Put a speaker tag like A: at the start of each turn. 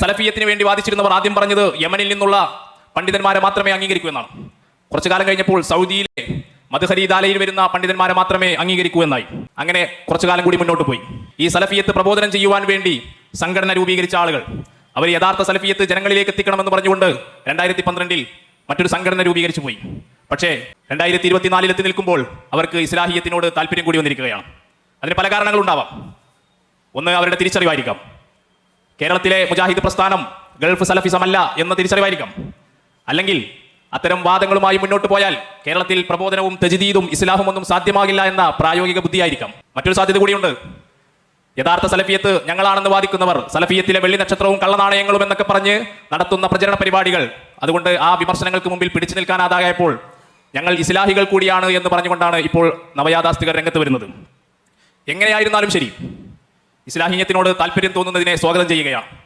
A: സലഫിയത്തിന് വേണ്ടി വാദിച്ചിരുന്നവർ ആദ്യം പറഞ്ഞത് യമനിൽ നിന്നുള്ള പണ്ഡിതന്മാരെ മാത്രമേ അംഗീകരിക്കൂ എന്നാണ്. കുറച്ചു കാലം കഴിഞ്ഞപ്പോൾ സൗദിയിലെ മധുഹരീദാലയിൽ വരുന്ന പണ്ഡിതന്മാരെ മാത്രമേ അംഗീകരിക്കൂ എന്നായി. അങ്ങനെ കുറച്ചു കാലം കൂടി മുന്നോട്ട് പോയി. ഈ സലഫിയത്ത് പ്രബോധനം ചെയ്യുവാൻ വേണ്ടി സംഘടന രൂപീകരിച്ച ആളുകൾ അവർ യഥാർത്ഥ സലഫിയത്ത് ജനങ്ങളിലേക്ക് എത്തിക്കണമെന്ന് പറഞ്ഞുകൊണ്ട് രണ്ടായിരത്തി പന്ത്രണ്ടിൽ മറ്റൊരു സംഘടന രൂപീകരിച്ചു പോയി. പക്ഷേ രണ്ടായിരത്തി ഇരുപത്തിനാലിൽ എത്തി നിൽക്കുമ്പോൾ അവർക്ക് ഇസ്ലാഹിയത്തിനോട് താല്പര്യം കൂടി വന്നിരിക്കുകയാണ്. അതിന് പല കാരണങ്ങളുണ്ടാവാം. ഒന്ന് അവരുടെ തിരിച്ചറിവായിരിക്കാം. കേരളത്തിലെ മുജാഹിദ് പ്രസ്ഥാനം ഗൾഫ് സലഫിസമല്ല എന്ന തിരിച്ചറിവായിരിക്കാം. അല്ലെങ്കിൽ അത്തരം വാദങ്ങളുമായി മുന്നോട്ട് പോയാൽ കേരളത്തിൽ പ്രബോധനവും തെജിദീദും ഇസ്ലാഹും ഒന്നും സാധ്യമാകില്ല എന്ന പ്രായോഗിക ബുദ്ധിയായിരിക്കാം. മറ്റൊരു സാധ്യത കൂടിയുണ്ട്. യഥാർത്ഥ സലഫിയത്ത് ഞങ്ങളാണെന്ന് വാദിക്കുന്നവർ സലഫിയത്തിലെ വെള്ളി നക്ഷത്രവും കള്ളനാണയങ്ങളും എന്നൊക്കെ പറഞ്ഞ് നടത്തുന്ന പ്രചരണ പരിപാടികൾ അതുകൊണ്ട് ആ വിമർശനങ്ങൾക്ക് മുമ്പിൽ പിടിച്ചു നിൽക്കാനാതായപ്പോൾ ഞങ്ങൾ ഇസ്ലാഹികൾ കൂടിയാണ് എന്ന് പറഞ്ഞുകൊണ്ടാണ് ഇപ്പോൾ നവയാഥാസ്തികർ രംഗത്ത് വരുന്നത്. എങ്ങനെയായിരുന്നാലും ശരി. ഇസ്ലാഹിയത്തിനോട് താല്പര്യം തോന്നുന്നതിനെ സ്വാഗതം ചെയ്യുകയാണ്.